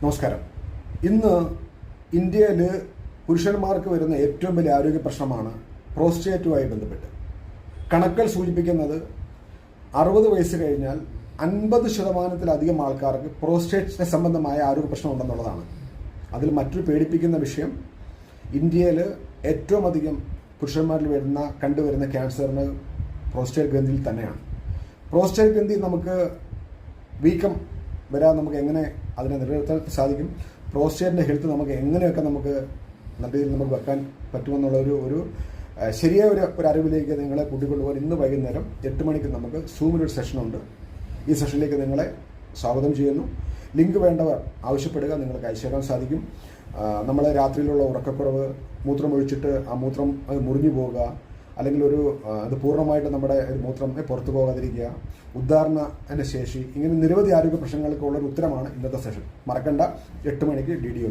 നമസ്കാരം. ഇന്ന് ഇന്ത്യയിൽ പുരുഷന്മാർക്ക് വരുന്ന ഏറ്റവും വലിയ ആരോഗ്യ പ്രശ്നമാണ് പ്രോസ്റ്റേറ്റുമായി ബന്ധപ്പെട്ട്. കണക്കുകൾ സൂചിപ്പിക്കുന്നത് അറുപത് വയസ്സ് കഴിഞ്ഞാൽ അൻപത് ശതമാനത്തിലധികം ആൾക്കാർക്ക് പ്രോസ്റ്റേറ്റിനെ സംബന്ധമായ ആരോഗ്യ പ്രശ്നം ഉണ്ടെന്നുള്ളതാണ്. അതിൽ മറ്റൊരു പേടിപ്പിക്കുന്ന വിഷയം ഇന്ത്യയിൽ ഏറ്റവും അധികം പുരുഷന്മാരിൽ വരുന്ന കണ്ടുവരുന്ന ക്യാൻസറിന് പ്രോസ്റ്റേറ്റ് ഗ്രന്ഥിയിൽ തന്നെയാണ്. പ്രോസ്റ്റേറ്റ് ഗ്രന്ഥി നമുക്ക് വീക്കം വരാതെ നമുക്ക് എങ്ങനെ അതിനെ നിലനിർത്താൻ സാധിക്കും. പ്രോസ്റ്റേറ്റിന്റെ ഹെൽത്ത് നമുക്ക് എങ്ങനെയൊക്കെ നമുക്ക് നല്ല രീതിയിൽ നമുക്ക് വെക്കാൻ പറ്റുമെന്നുള്ള ഒരു ഒരു ശരിയായ ഒരു ഒരു അറിവിലേക്ക് നിങ്ങളെ കൂട്ടിക്കൊണ്ടുപോകാൻ ഇന്ന് വൈകുന്നേരം എട്ട് മണിക്ക് നമുക്ക് സൂമിലൊരു സെഷനുണ്ട് ഈ സെഷനിലേക്ക് നിങ്ങളെ സ്വാഗതം ചെയ്യുന്നു. ലിങ്ക് വേണ്ടവർ ആവശ്യപ്പെടുക നിങ്ങൾക്ക് അയച്ചേക്കാൻ സാധിക്കും. നമ്മളെ രാത്രിയിലുള്ള ഉറക്കക്കുറവ് മൂത്രം ഒഴിച്ചിട്ട് ആ മൂത്രം മുറിഞ്ഞു പോവുക അല്ലെങ്കിൽ ഒരു അത് പൂർണമായിട്ട് നമ്മുടെ മൂത്രം പുറത്തു പോകാതിരിക്കുക ഉദ്ധാരണ ശേഷി ഇങ്ങനെ നിരവധി ആരോഗ്യ പ്രശ്നങ്ങൾക്കുള്ള ഒരു ഉത്തരമാണ് ഇന്നത്തെ സെഷൻ മറക്കണ്ട. എട്ട് മണിക്ക് ഡി ഡി ഒ